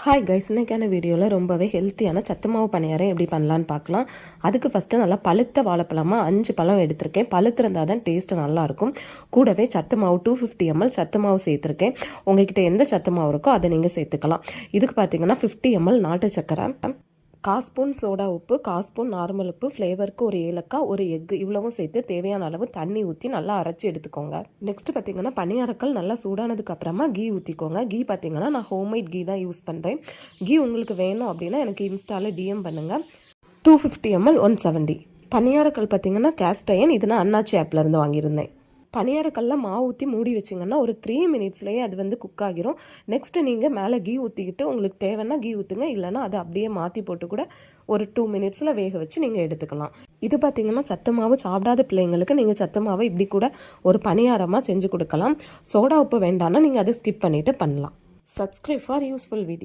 Hi guys இன்னைக்கான வீடியோவில் ரொம்பவே ஹெல்த்தியான சத்து மாவு பணியாரம் எப்படி பண்ணலான்னு பார்க்கலாம். அதுக்கு ஃபஸ்ட்டு நல்லா பழுத்த வாழைப்பழமாக அஞ்சு பழம் எடுத்திருக்கேன். பழுத்திருந்தால் தான் டேஸ்ட்டு நல்லாயிருக்கும். கூடவே சத்து மாவு டூ ஃபிஃப்டி எம்எல் சத்து மாவு சேர்த்துருக்கேன். உங்ககிட்ட எந்த சத்து மாவு இருக்கோ அதை நீங்கள் சேர்த்துக்கலாம். இதுக்கு பார்த்தீங்கன்னா ஃபிஃப்டி எம்எல் நாட்டு சக்கரை கால் ஸ்பூன் சோடா உப்பு கால் ஸ்பூன் நார்மல் உப்பு ஃப்ளேவருக்கு ஒரு ஏலக்காய் ஒரு எக்கு இவ்வளவும் சேர்த்து தேவையான அளவு தண்ணி ஊற்றி நல்லா அரைச்சி எடுத்துக்கோங்க. நெக்ஸ்ட் பார்த்தீங்கன்னா பனியாரக்கல் நல்லா சூடானதுக்கு அப்புறமா கீ ஊற்றிக்கோங்க கீ பார்த்தீங்கன்னா நான் ஹோம்மேட் கீ தான் யூஸ் பண்ணுறேன் கீ உங்களுக்கு வேணும் அப்படின்னா எனக்கு இன்ஸ்டாவில் டிஎம் பண்ணுங்கள் two fifty ML one seventy பனியாரக்கல் பார்த்தீங்கன்னா கேஸ்டயன் இது நான் அண்ணாச்சி ஆப்லேருந்து வாங்கியிருந்தேன். பணியாரக்கல்ல மாவு ஊற்றி மூடி வச்சிங்கன்னா ஒரு த்ரீ மினிட்ஸ்லேயே அது வந்து குக் ஆகிரும். நெக்ஸ்ட்டு நீங்கள் மேலே கீ ஊற்றிக்கிட்டு உங்களுக்கு தேவைன்னா கீ ஊற்றுங்க இல்லைன்னா அதை அப்படியே மாற்றி போட்டு கூட ஒரு டூ மினிட்ஸில் வேக வச்சு நீங்கள் எடுத்துக்கலாம். இது பார்த்தீங்கன்னா சத்து மாவு சாப்பிடாத பிள்ளைங்களுக்கு நீங்கள் சத்து மாவை இப்படி கூட ஒரு பணியாரமாக செஞ்சு கொடுக்கலாம். சோடா உப்பு வேண்டாம்னா நீங்கள் அதை ஸ்கிப் பண்ணிவிட்டு பண்ணலாம். Subscribe for useful video